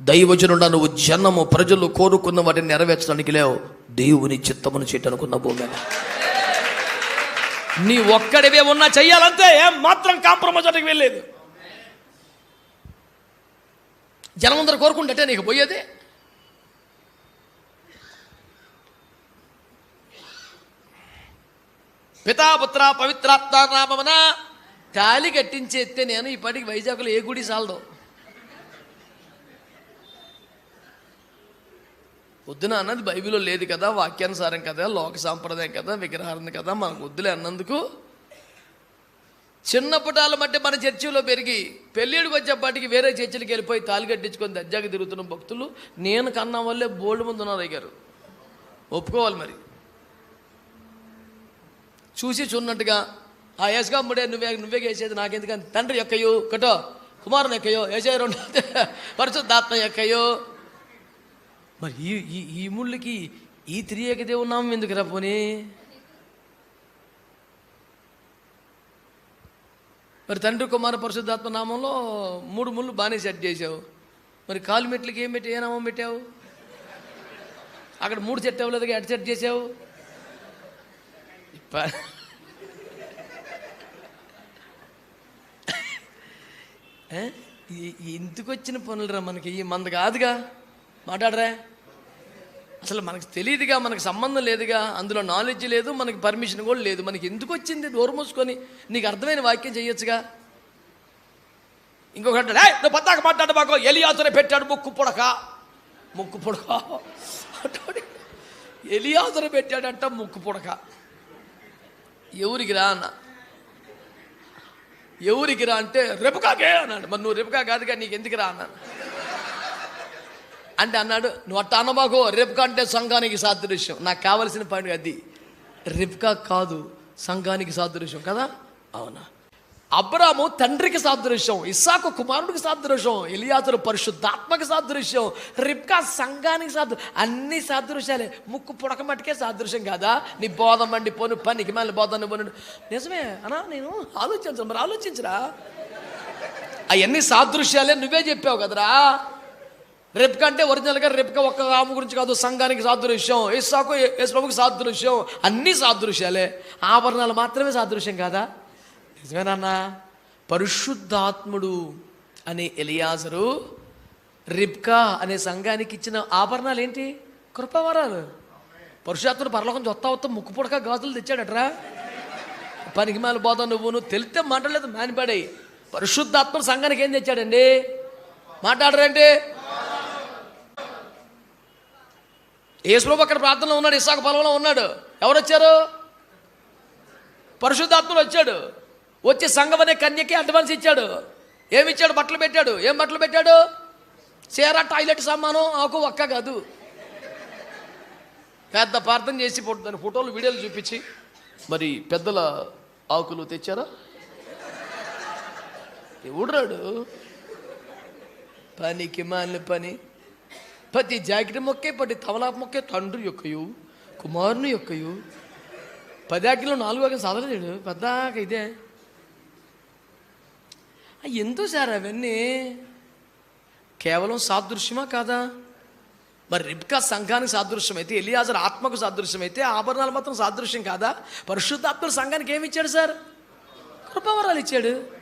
దైవజనుడా నువ్వు జనము ప్రజలు కోరుకున్న వాటిని నెరవేర్చడానికి లేవు. దేవుని చిత్తమును చేయటనుకున్న భూమి నీ ఒక్కడివే ఉన్నా చెయ్యాలంతే ఏం మాత్రం కాంప్రమైజ్ అటుకు వెళ్ళలేదు జనం అందరూ కోరుకుంటే నీకు పోయేది? పితాపుత్ర పవిత్రాత్మ నామమున తాలి కట్టించేస్తే నేను ఈ పాటికి వైజాగ్లో ఏ గుడి సాలదు. వద్దున అన్నది బైబిల్లో లేదు కదా వాక్యానుసారం కదా లోక సాంప్రదాయం కదా విగ్రహారం కదా మనకు వద్దులే అన్నందుకు చిన్నపటాల మట్టి మన చర్చిలో పెరిగి పెళ్ళిడికి వచ్చేపాటికి వేరే చర్చిలకి వెళ్ళిపోయి తాలి కట్టించుకొని దర్జాకి తిరుగుతున్న భక్తులు నేను కన్నా వల్లే బోల్డ్ ముందు ఉన్నారు అయ్యారు ఒప్పుకోవాలి మరి. చూసి చూన్నట్టుగా ఆ యేసుగాముడే నువ్వే నువ్వే వేసేది నాకెందుకని? తండ్రి ఎక్కయో కటో కుమారుని ఎక్కయో వేసే రెండు పరిశుద్ధాత్మ ఎక్కయో మరి ఈ ఈ ఈ ముళ్ళకి ఈ త్రియేక దేవుని నామం ఎందుకు రా పోనీ? మరి తండ్రి కుమార పరిశుద్ధాత్మ నామంలో మూడు ముళ్ళు బాగానే సెట్ చేసావు మరి కాలు మెట్లకి ఏం పెట్టి ఏ నామం పెట్టావు? అక్కడ మూడు సెట్ అవ్వలేదు ఎట్ సెట్ చేసావు ఇప్ప- ఈ- ఈ వచ్చిన పనులురా మనకి ఈ మంద కాదుగా. మాట్లాడరా? అసలు మనకు తెలియదుగా మనకు సంబంధం లేదుగా అందులో నాలెడ్జ్ లేదు మనకి పర్మిషన్ కూడా లేదు. మనకి ఎందుకు వచ్చింది? దూరం మూసుకొని నీకు అర్థమైన వాక్యం చేయొచ్చుగా ఇంకొకటి అంటాడు, నువ్వు పద్దాక మాట్లాడు మాకు ఎలియాసునే పెట్టాడు ముక్కు పొడక. ముక్కు పుడక? అంటాడు. పెట్టాడంట ముక్కు పుడక. ఎవరికి రా? అన్న. ఎవరికి రా? అంటే రెపకాకే అన్నాడు. మరి నువ్వు రెపకా కాదుగా నీకు ఎందుకు రా? అన్నాను అంటే అన్నాడు నువ్వు అట్ట అనబాకో రిబ్కా అంటే సంఘానికి సాదృశ్యం. నాకు కావలసిన పాయింట్ అది. రిబ్కా కాదు సంఘానికి సాదృశ్యం కదా? అవునా. అబ్రాము తండ్రికి సాదృశ్యం ఇస్సాకు కుమారుడికి సాదృశ్యం ఇలియాతులు పరిశుద్ధాత్మకి సాదృశ్యం రిప్కా సంఘానికి సాదృ అన్ని సాదృశ్యాలే. ముక్కు పుడక మట్టుకే సాదృశ్యం కాదా? నీ బోధం మండి పోను పనికి మళ్ళీ బోధం పోను నిజమే అనా నేను ఆలోచించను మరి ఆలోచించరా? అవన్నీ సాదృశ్యాలే నువ్వే చెప్పావు కదరా? రెప్క అంటే ఒరిజినల్గా రెప్క ఒక్క రాము గురించి కాదు సంఘానికి సాదృశ్యం ఇస్సాకు యేసుప్రభుకి సాదృశ్యం అన్నీ సాదృశ్యాలే. ఆభరణాలు మాత్రమే సాదృశ్యం కాదా? నిజమేనన్నా పరిశుద్ధాత్ముడు అనే ఎలియాజరు రిబ్కా అనే సంఘానికి ఇచ్చిన ఆభరణాలు ఏంటి? కృపవరాలు. పరుషాత్ముడు పరలోకం చొత్తా వస్తా ముక్కు పుడక గాజులు తెచ్చాడట్రా. పనికి మాల బోధ నువ్వు నువ్వు తెలితే మాట్లాడలేదు మానిపడాయి పరిశుద్ధాత్మ సంఘానికి ఏం తెచ్చాడండి? మాట్లాడరంటే యేసుప్రభు అక్కడ ప్రార్థనలో ఉన్నాడు ఇసాక పొలంలో ఉన్నాడు. ఎవరు వచ్చారు పరిశుద్ధాత్ముడు వచ్చాడు. వచ్చి సంఘం అనే కన్యకి అడ్వాన్స్ ఇచ్చాడు. ఏమి ఇచ్చాడు బట్టలు పెట్టాడు. ఏం బట్టలు పెట్టాడు? చీర టాయిలెట్ సామాను ఆకు ఒక్క కాదు. పెద్ద ప్రార్థన చేసి దాని ఫోటోలు వీడియోలు చూపించి మరి పెద్దల ఆకులు తెచ్చారా? ఎవడురాడు పనికి మాలిన పని. ప్రతి జాకెట్ మొక్కే ప్రతి తవలాపు మొక్కే తండ్రి యొక్కయు కుమారుని యొక్కయు. పదాకిలో నాలుగు వాక్యం చదవలేడు పెద్దాక ఇదే. ఎందుకు సార్ అవన్నీ? కేవలం సాదృశ్యమా కాదా? మరి రిబ్కా సంఘానికి సాదృశ్యం అయితే ఎలియాజర్ ఆత్మకు సాదృశ్యం అయితే ఆభరణాలు మాత్రం సాదృశ్యం కాదా? పరిశుద్ధాత్మల సంఘానికి ఏమి ఇచ్చాడు సార్? కృపావరాలు ఇచ్చాడు.